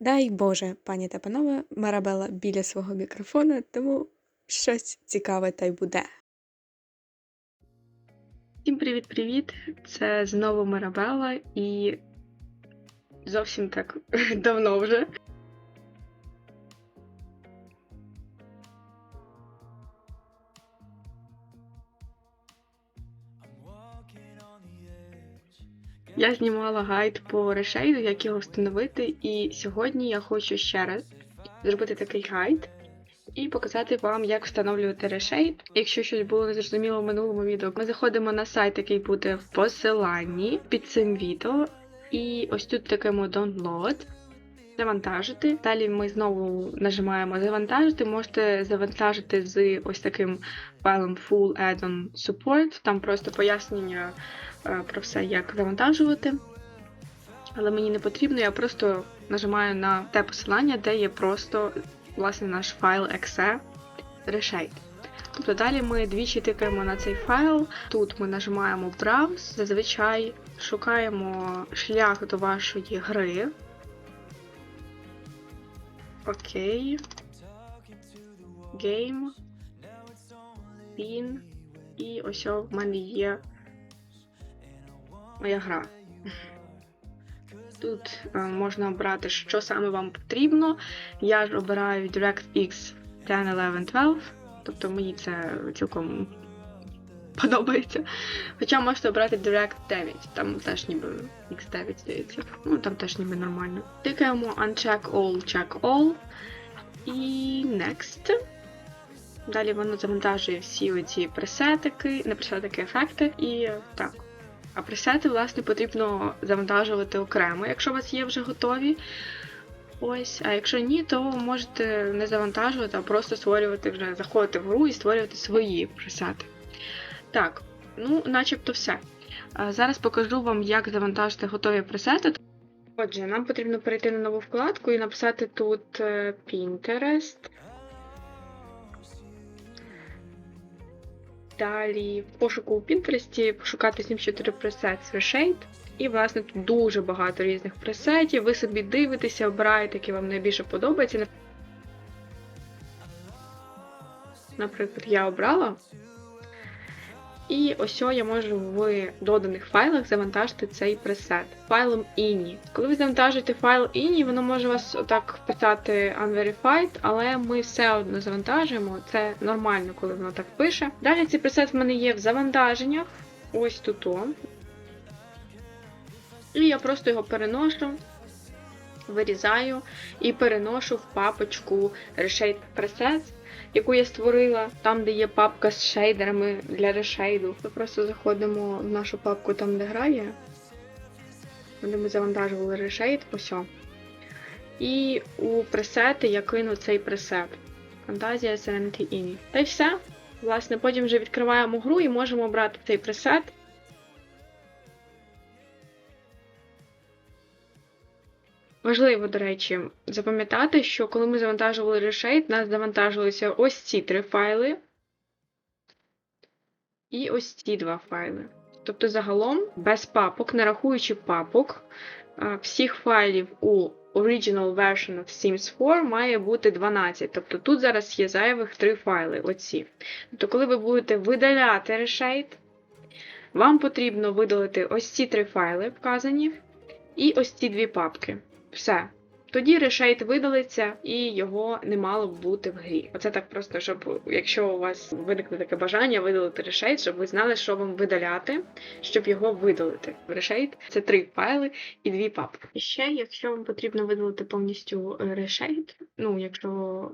Дай Боже, пані та панове, Марабела біля свого мікрофона, тому щось цікаве та й буде. Всім привіт-привіт! Це знову Марабела і зовсім так давно вже. Я знімала гайд по решейду, як його встановити, і сьогодні я хочу ще раз зробити такий гайд і показати вам, як встановлювати решейд. Якщо щось було незрозуміло в минулому відео, ми заходимо на сайт, який буде в посиланні під цим відео. І ось тут такимо Download, завантажити. Далі ми знову нажимаємо завантажити. Можете завантажити з ось таким файлом Full Add-on Support. Там просто пояснення е, про все, як завантажувати. Але мені не потрібно, я просто нажимаю на те посилання, де є просто власне наш файл exe reshade. Тобто далі ми двічі тикаємо на цей файл. Тут ми нажимаємо Browse, зазвичай шукаємо шлях до вашої гри. Окей. Game. Pin. І ось в мене є моя гра. Тут е, можна обрати, що саме вам потрібно. Я ж обираю DirectX 10, 11, 12, тобто мені це цілком подобається. Хоча можете обрати Direct 9, там теж ніби X9 здається. Ну там теж ніби нормально. Тикаємо Uncheck All, Check All і Next. Далі воно завантажує всі оці пресетики, не пресетики, ефекти і так. А пресети, власне, потрібно завантажувати окремо, якщо у вас є вже готові. Ось, а якщо ні, то можете не завантажувати, а просто створювати вже, заходити в гру і створювати свої пресети. Так, ну, начебто все. Зараз покажу вам, як завантажити готові пресети. Отже, нам потрібно перейти на нову вкладку і написати тут е, Pinterest. Далі в пошуку у Pinterest пошукати 74 пресет Shade. І, власне, тут дуже багато різних пресетів. Ви собі дивитеся, обираєте, які вам найбільше подобаються. Наприклад, я обрала. І ось я можу в доданих файлах завантажити цей пресет файлом INI. Коли ви завантажуєте файл INI, воно може вас отак писати Unverified, але ми все одно завантажуємо. Це нормально, коли воно так пише. Далі цей пресет в мене є в завантаженнях. Ось тут. І я просто його переношу, вирізаю і переношу в папочку Reshade Presets яку я створила, там, де є папка з шейдерами для решейду. Ми просто заходимо в нашу папку там, де грає, де ми завантажували решейд, ось. І у пресети я кину цей пресет. Фантазія Serenity Ini. Та й все. Власне, потім вже відкриваємо гру і можемо брати цей пресет. Важливо, до речі, запам'ятати, що коли ми завантажували у нас завантажилися ось ці три файли і ось ці два файли. Тобто, загалом, без папок, не рахуючи папок, всіх файлів у Original Version of Sims 4 має бути 12. Тобто тут зараз є зайвих три файли. оці. Тобто, коли ви будете видаляти Reshade, вам потрібно видалити ось ці три файли вказані, і ось ці дві папки. Все. Тоді решейт видалиться і його не мало б бути в грі. Оце так просто, щоб якщо у вас виникне таке бажання видалити решейт, щоб ви знали, що вам видаляти, щоб його видалити. Решейт це три файли і дві папки. І ще, якщо вам потрібно видалити повністю решейт, ну якщо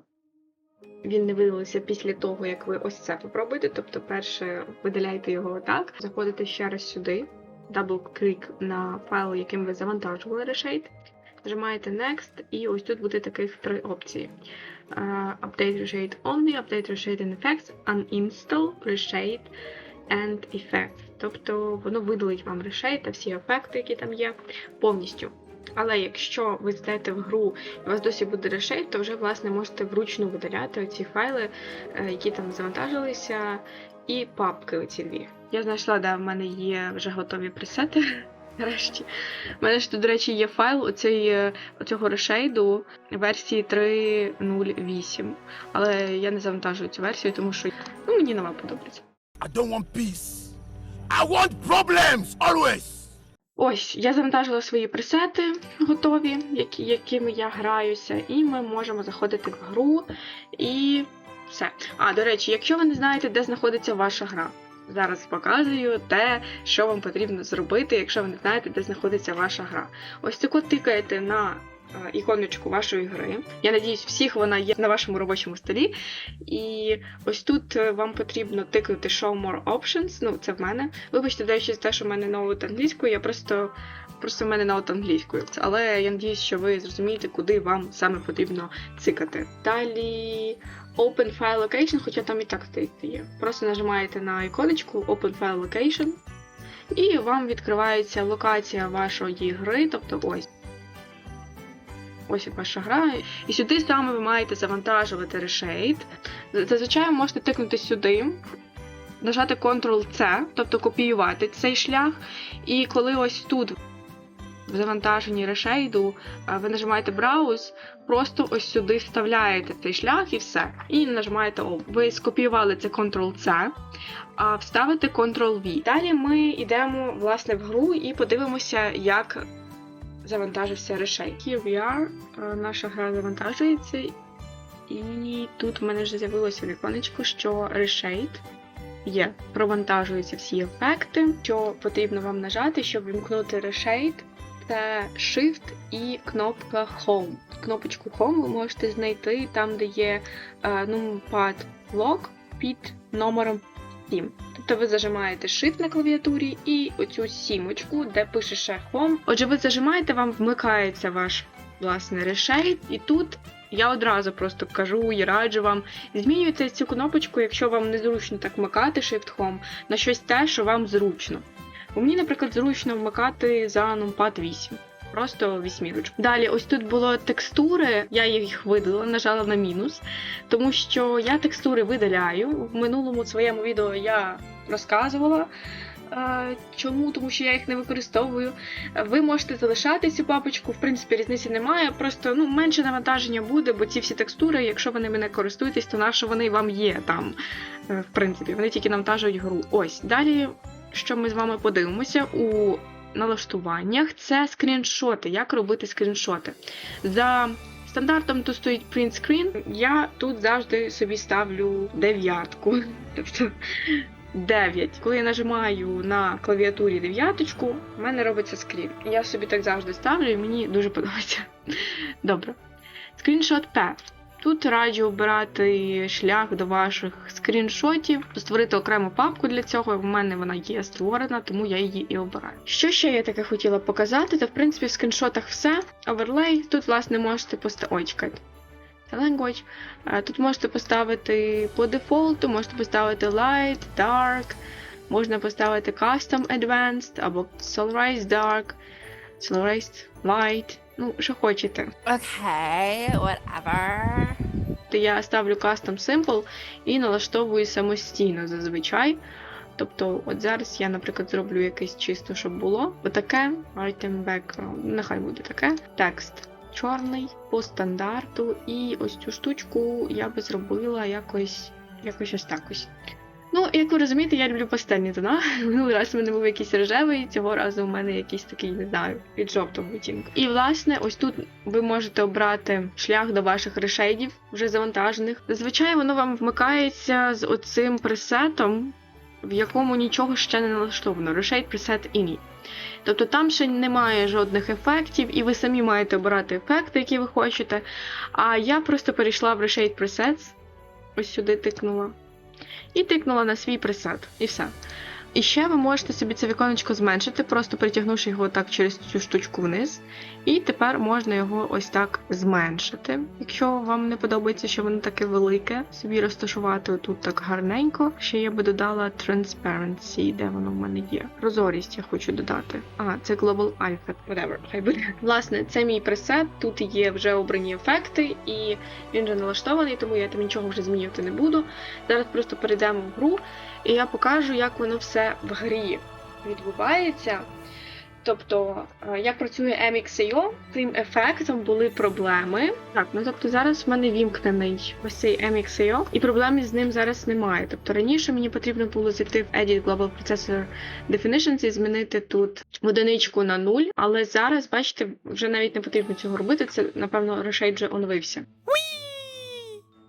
він не видалився після того, як ви ось це попробуєте, тобто, перше видаляйте його так, заходите ще раз сюди, дабл-клік на файл, яким ви завантажували решейт. Нажимаєте Next, і ось тут буде таких три опції: uh, Update Reshade Only, Update Reshade and Effects, Uninstall, Reshade and Effects. Тобто воно видалить вам Reshade та всі ефекти, які там є, повністю. Але якщо ви зайдете в гру і у вас досі буде Reshade, то вже власне можете вручну видаляти ці файли, які там завантажилися, і папки оці дві. Я знайшла, де в мене є вже готові пресети. Нарешті. У мене ж тут, до речі, є файл оцей, е, оцього решейду версії 3.08. Але я не завантажую цю версію, тому що ну, мені нова подобається. I don't want peace. I want problems always. Ось, я завантажила свої пресети готові, які, якими я граюся, і ми можемо заходити в гру і все. А, до речі, якщо ви не знаєте, де знаходиться ваша гра, зараз показую те, що вам потрібно зробити, якщо ви не знаєте, де знаходиться ваша гра. Ось таку тикаєте на е, іконочку вашої гри. Я надіюсь, всіх вона є на вашому робочому столі. І ось тут е, вам потрібно тикнути Show More Options. Ну, це в мене. Вибачте, даючи те, що в мене ноут англійською, я просто. Просто в мене ноут англійською. Але я надіюсь, що ви зрозумієте, куди вам саме потрібно цикати. Далі Open File Location, хоча там і так стоїть є. Просто нажимаєте на іконочку Open File Location, і вам відкривається локація вашої гри, тобто ось. Ось ваша гра. І сюди саме ви маєте завантажувати Reshade. Зазвичай можете тикнути сюди, нажати Ctrl-C, тобто копіювати цей шлях. І коли ось тут в завантаженні решейду ви нажимаєте Browse, просто ось сюди вставляєте цей шлях і все. І нажимаєте Об. Ви скопіювали це Ctrl-C, а вставите Ctrl-V. Далі ми йдемо власне в гру і подивимося, як завантажився решейд. Here we are. Наша гра завантажується. І тут в мене вже з'явилося віконечко, що Reshade є. Провантажуються всі ефекти. Що потрібно вам нажати, щоб вімкнути Reshade, це Shift і кнопка Home. Кнопочку Home ви можете знайти там, де є е, numpad lock під номером 7. Тобто ви зажимаєте Shift на клавіатурі і оцю сімочку, де пише ще Home. Отже, ви зажимаєте, вам вмикається ваш власне решейд, і тут я одразу просто кажу і раджу вам змінюйте цю кнопочку, якщо вам незручно так вмикати Shift Home, на щось те, що вам зручно. У мені, наприклад, зручно вмикати за numpad 8. Просто вісьмірочку. Далі, ось тут було текстури, я їх видала, нажала на мінус, тому що я текстури видаляю. В минулому своєму відео я розказувала. е, Чому? Тому що я їх не використовую. Ви можете залишати цю папочку, в принципі, різниці немає. Просто ну, менше навантаження буде, бо ці всі текстури, якщо ви ними не користуєтесь, то нащо вони вам є там. е, В принципі, вони тільки навантажують гру. Ось. Далі, що ми з вами подивимося у налаштуваннях, це скріншоти. Як робити скріншоти? За стандартом тут стоїть print screen. Я тут завжди собі ставлю дев'ятку. Тобто 9. Коли я нажимаю на клавіатурі дев'яточку, в мене робиться скрін. Я собі так завжди ставлю, і мені дуже подобається. Добре. Скріншот Path. Тут раджу обирати шлях до ваших скріншотів, створити окрему папку для цього. В мене вона є створена, тому я її і обираю. Що ще я таке хотіла показати? Та в принципі в скріншотах все. Оверлей. Тут, власне, можете поставити. Language. Е, Тут можете поставити по дефолту, можете поставити light, dark, можна поставити custom advanced або solarized dark, solarized light. Ну, що хочете. Okay, whatever. То я ставлю custom simple і налаштовую самостійно зазвичай. Тобто, от зараз я, наприклад, зроблю якесь чисто, щоб було. Отаке, item background, нехай буде таке. Текст чорний по стандарту. І ось цю штучку я би зробила якось, якось ось так ось. Ну, як ви розумієте, я люблю пастельні тона. Минулий раз у мене був якийсь рожевий, цього разу у мене якийсь такий, не знаю, від жовтого відтінку. І власне, ось тут ви можете обрати шлях до ваших решейдів, вже завантажених. Зазвичай воно вам вмикається з оцим пресетом, в якому нічого ще не налаштовано. Reshade Preset Ini. Тобто там ще немає жодних ефектів, і ви самі маєте обирати ефекти, які ви хочете. А я просто перейшла в Reshade Presets, ось сюди тикнула, і тикнула на свій присад. і все. І ще ви можете собі це віконечко зменшити, просто притягнувши його так через цю штучку вниз. І тепер можна його ось так зменшити. Якщо вам не подобається, що воно таке велике, собі розташувати отут так гарненько. Ще я би додала Transparency, де воно в мене є. Прозорість я хочу додати. А, це Global Alpha, whatever, хай буде. Власне, це мій пресет. Тут є вже обрані ефекти, і він вже налаштований, тому я там нічого вже змінювати не буду. Зараз просто перейдемо в гру, і я покажу, як воно все в грі відбувається. Тобто, е, як працює MXIO, цим ефектом були проблеми. Так, ну тобто зараз в мене вімкнений ось цей MXIO, і проблем з ним зараз немає. Тобто раніше мені потрібно було зайти в Edit Global Processor Definitions і змінити тут одиничку на нуль, але зараз, бачите, вже навіть не потрібно цього робити. Це, напевно, решейт вже оновився.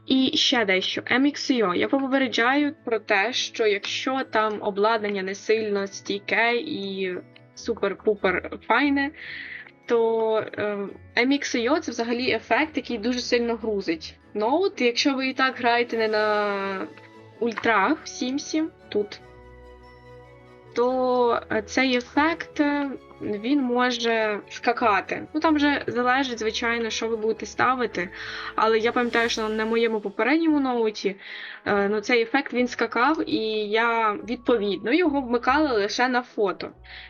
І ще дещо MXIO. Я попереджаю про те, що якщо там обладнання не сильно стійке і супер-пупер файне, то е, MXIO це взагалі ефект, який дуже сильно грузить. Ноут, якщо ви і так граєте не на ультрах в Сімсі, тут, то е, цей ефект е, він може скакати. Ну там вже залежить, звичайно, що ви будете ставити. Але я пам'ятаю, що на моєму попередньому ноуті е, ну, цей ефект він скакав, і я відповідно його вмикала лише на фото.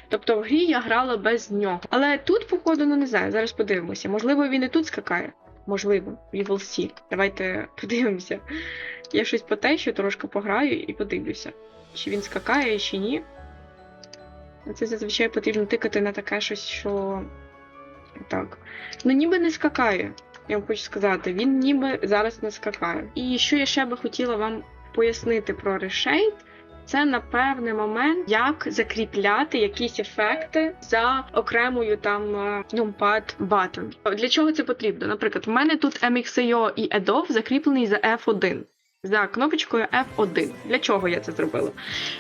Тобто в грі я грала без нього. Але тут, походу, ну не знаю, зараз подивимося. Можливо, він і тут скакає. Можливо, we will see. Давайте подивимося. Я щось потещу, трошки пограю і подивлюся, чи він скакає, чи ні. Це зазвичай потрібно тикати на таке щось, що. Так. Ну, ніби не скакає. Я вам хочу сказати, він ніби зараз не скакає. І що я ще би хотіла вам пояснити про решейт, це на певний момент, як закріпляти якісь ефекти за окремою там е, numpad button. Для чого це потрібно? Наприклад, в мене тут MXIO і EDOF закріплений за F1. За кнопочкою F1. Для чого я це зробила?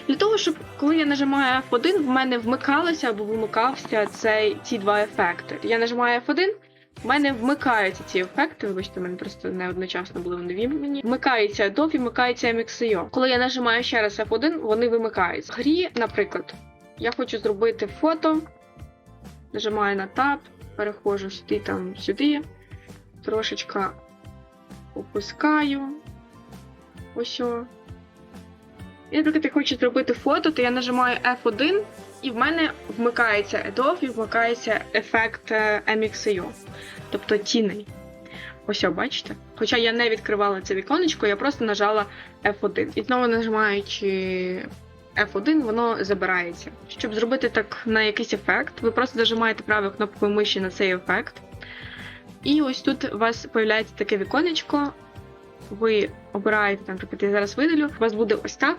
Для того, щоб коли я нажимаю F1, в мене вмикалося або вимикався цей, ці два ефекти. Я нажимаю F1, в мене вмикаються ці ефекти, вибачте, в мене просто не одночасно були вони вімкнені. Вмикається Adobe вмикається MXIO. Коли я нажимаю ще раз F1, вони вимикаються. В грі, наприклад, я хочу зробити фото, нажимаю на Tab, переходжу сюди, там, сюди, трошечка опускаю. Ось. І, наприклад, я хочу зробити фото, то я нажимаю F1, і в мене вмикається Adobe і вмикається ефект е, MXIO, тобто тіней. Ось, бачите? Хоча я не відкривала це віконечко, я просто нажала F1. І знову нажимаючи F1, воно забирається. Щоб зробити так на якийсь ефект, ви просто нажимаєте правою кнопкою миші на цей ефект. І ось тут у вас з'являється таке віконечко. Ви обираєте, там, наприклад, я зараз видалю, у вас буде ось так.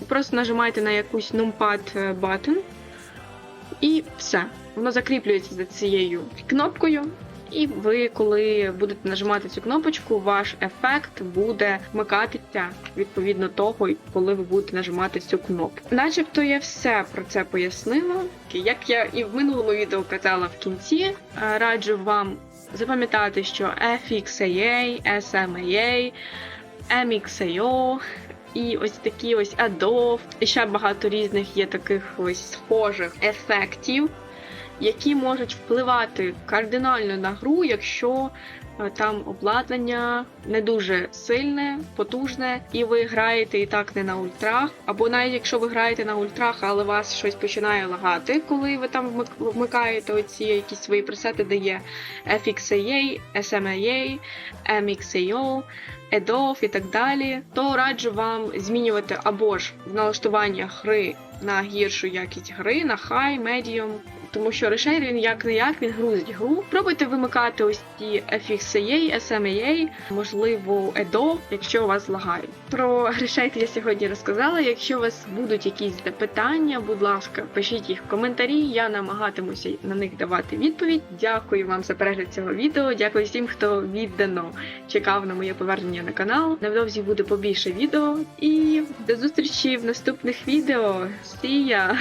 Ви просто нажимаєте на якусь numpad е, button, і все. Воно закріплюється за цією кнопкою. І ви, коли будете нажимати цю кнопочку, ваш ефект буде вмикатися відповідно того, коли ви будете нажимати цю кнопку. Начебто я все про це пояснила. Як я і в минулому відео казала в кінці, е, раджу вам запам'ятати, що FXAA, SMAA, MXAO і ось такі ось Adobe, і ще багато різних є таких ось схожих ефектів, які можуть впливати кардинально на гру, якщо там обладнання не дуже сильне, потужне, і ви граєте і так не на ультрах. Або навіть якщо ви граєте на ультрах, але вас щось починає лагати, коли ви там вмик- вмикаєте оці якісь свої пресети, де є FXAA, SMAA, MXAO, EDOF і так далі, то раджу вам змінювати або ж в налаштуваннях гри на гіршу якість гри, на high, medium, тому що решейт він як не як він грузить гру. Пробуйте вимикати ось ці FXAA, SMAA, можливо, EDO, якщо у вас лагає. Про решейт я сьогодні розказала. Якщо у вас будуть якісь запитання, будь ласка, пишіть їх в коментарі. Я намагатимуся на них давати відповідь. Дякую вам за перегляд цього відео. Дякую всім, хто віддано чекав на моє повернення на канал. Невдовзі буде побільше відео. І до зустрічі в наступних відео. See ya!